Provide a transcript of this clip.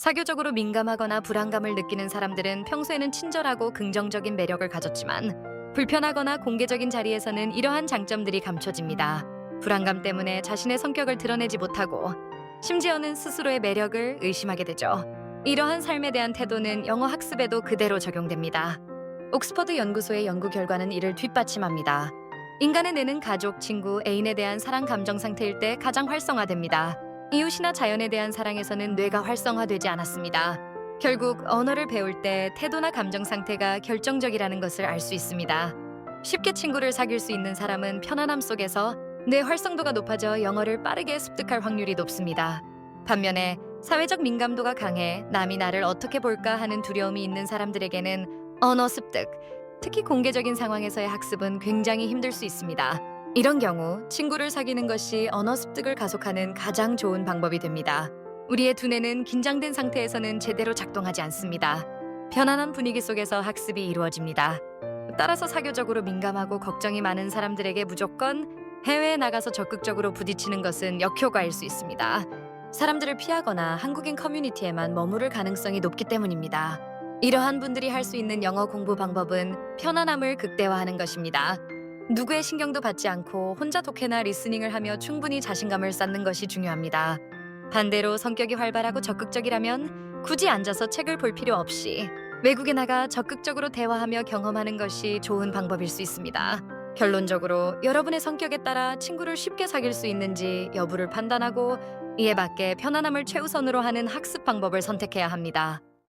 사교적으로 민감하거나 불안감을 느끼는 사람들은 평소에는 친절하고 긍정적인 매력을 가졌지만 불편하거나 공개적인 자리에서는 이러한 장점들이 감춰집니다. 불안감 때문에 자신의 성격을 드러내지 못하고 심지어는 스스로의 매력을 의심하게 되죠. 이러한 삶에 대한 태도는 영어 학습에도 그대로 적용됩니다. 옥스퍼드 연구소의 연구 결과는 이를 뒷받침합니다. 인간의 뇌는 가족, 친구, 애인에 대한 사랑 감정 상태일 때 가장 활성화됩니다. 이웃이나 자연에 대한 사랑에서는 뇌가 활성화되지 않았습니다. 결국 언어를 배울 때 태도나 감정 상태가 결정적이라는 것을 알 수 있습니다. 쉽게 친구를 사귈 수 있는 사람은 편안함 속에서 뇌 활성도가 높아져 영어를 빠르게 습득할 확률이 높습니다. 반면에 사회적 민감도가 강해 남이 나를 어떻게 볼까 하는 두려움이 있는 사람들에게는 언어 습득, 특히 공개적인 상황에서의 학습은 굉장히 힘들 수 있습니다. 이런 경우 친구를 사귀는 것이 언어 습득을 가속하는 가장 좋은 방법이 됩니다. 우리의 두뇌는 긴장된 상태에서는 제대로 작동하지 않습니다. 편안한 분위기 속에서 학습이 이루어집니다. 따라서 사교적으로 민감하고 걱정이 많은 사람들에게 무조건 해외에 나가서 적극적으로 부딪히는 것은 역효과일 수 있습니다. 사람들을 피하거나 한국인 커뮤니티에만 머무를 가능성이 높기 때문입니다. 이러한 분들이 할 수 있는 영어 공부 방법은 편안함을 극대화하는 것입니다. 누구의 신경도 받지 않고 혼자 독해나 리스닝을 하며 충분히 자신감을 쌓는 것이 중요합니다. 반대로 성격이 활발하고 적극적이라면 굳이 앉아서 책을 볼 필요 없이 외국에 나가 적극적으로 대화하며 경험하는 것이 좋은 방법일 수 있습니다. 결론적으로 여러분의 성격에 따라 친구를 쉽게 사귈 수 있는지 여부를 판단하고 이에 맞게 편안함을 최우선으로 하는 학습 방법을 선택해야 합니다.